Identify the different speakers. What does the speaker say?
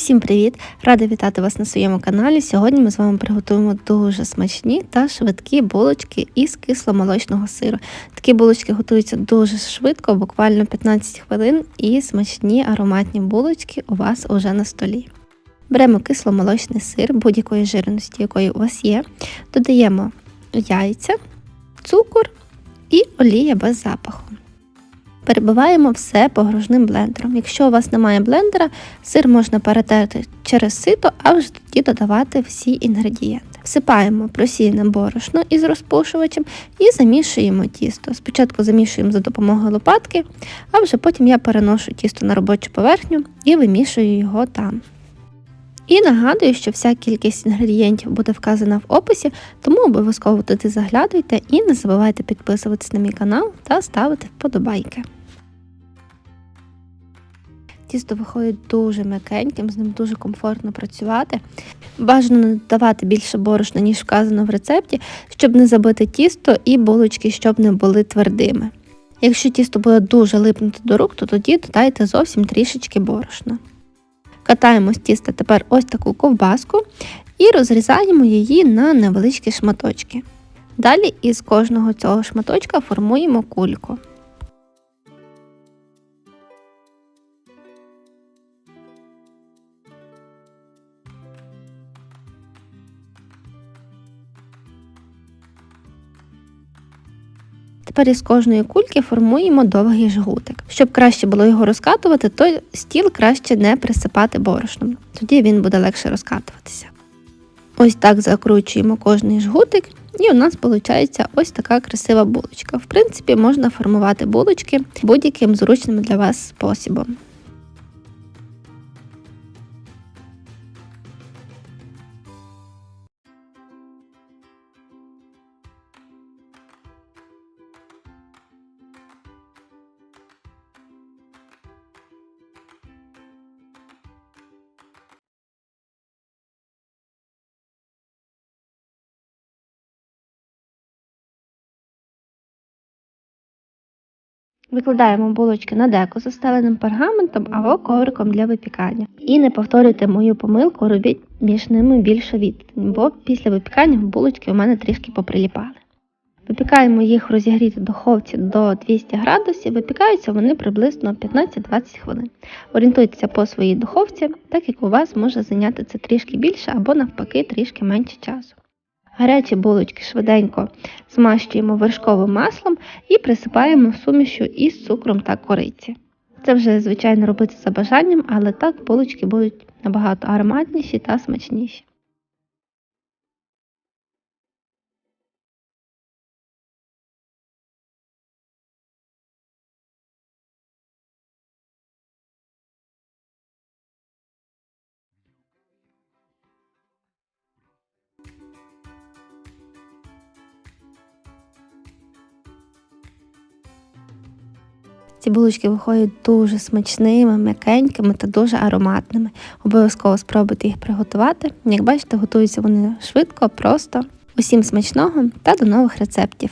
Speaker 1: Усім привіт! Рада вітати вас на своєму каналі. Сьогодні ми з вами приготуємо дуже смачні та швидкі булочки із кисломолочного сиру. Такі булочки готуються дуже швидко, буквально 15 хвилин, і смачні ароматні булочки у вас уже на столі. Беремо кисломолочний сир будь-якої жирності, якої у вас є, додаємо яйця, цукор і олія без запаху. Перебиваємо все погружним блендером. Якщо у вас немає блендера, сир можна перетерти через сито, а вже тоді додавати всі інгредієнти. Всипаємо просіяне борошно із розпушувачем і замішуємо тісто. Спочатку замішуємо за допомогою лопатки, а вже потім я переношу тісто на робочу поверхню і вимішую його там. І нагадую, що вся кількість інгредієнтів буде вказана в описі, тому обов'язково туди заглядуйте і не забувайте підписуватись на мій канал та ставити вподобайки. Тісто виходить дуже м'якеньким, з ним дуже комфортно працювати. Бажано не додавати більше борошна, ніж вказано в рецепті, щоб не забити тісто і булочки, щоб не були твердими. Якщо тісто буде дуже липнути до рук, то тоді додайте зовсім трішечки борошна. Катаємо з тіста тепер ось таку ковбаску і розрізаємо її на невеличкі шматочки. Далі із кожного цього шматочка формуємо кульку. Тепер із кожної кульки формуємо довгий жгутик. Щоб краще було його розкатувати, то стіл краще не присипати борошном, тоді він буде легше розкатуватися. Ось так закручуємо кожний жгутик, і у нас виходить ось така красива булочка. В принципі, можна формувати булочки будь-яким зручним для вас способом. Викладаємо булочки на деко застеленим пергаментом або ковриком для випікання. І не повторюйте мою помилку, робіть між ними більше відстань, бо після випікання булочки у мене трішки поприліпали. Випікаємо їх в духовці до 200 градусів, випікаються вони приблизно 15-20 хвилин. Орієнтуйтеся по своїй духовці, так як у вас може зайняти це трішки більше або навпаки трішки менше часу. Гарячі булочки швиденько змащуємо вершковим маслом і присипаємо сумішю із цукром та кориці. Це вже, звичайно, робити за бажанням, але так булочки будуть набагато ароматніші та смачніші. Ці булочки виходять дуже смачними, м'якенькими та дуже ароматними. Обов'язково спробуйте їх приготувати. Як бачите, готуються вони швидко, просто. Усім смачного та до нових рецептів!